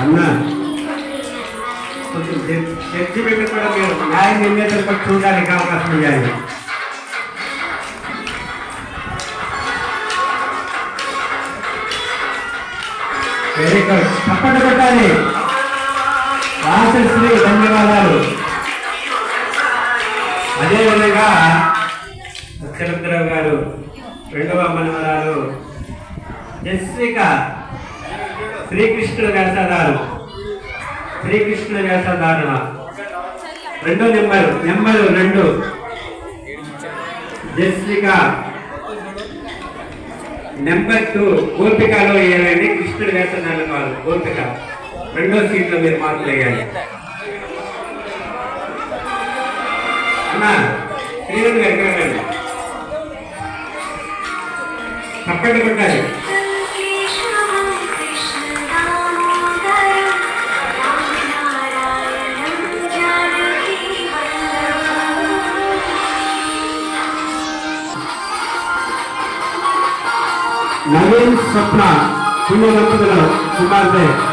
అన్నా. కొంచెం చర్చి పెట్టి కూడా మీరు న్యాయం నిర్ణేతలు చూడడానికి అవకాశం ఇవ్వాలి వెరీ గుడ్ తప్పకుండా పెట్టాలి. రాజశ్రీ ధన్యవాదాలు. అదేవిధంగా సత్యమిత్రరావు గారు రెండవ మనవరాలు జస్విక శ్రీకృష్ణుడు వేషధారు. శ్రీకృష్ణుడు వేషధారణ. రెండో నెంబరు నెంబరు రెండు. జస్లిక నెంబర్ టూ గోపికలో వేయాలండి కృష్ణుడు వేషధారణ కాదు గోపిక. రెండో సీట్లో మీరు మార్కులు వేయాలి. అన్నా శ్రీరంగ ఎక్కడ తప్పండి కొట్టాలి Nayan Sapna, Sumar de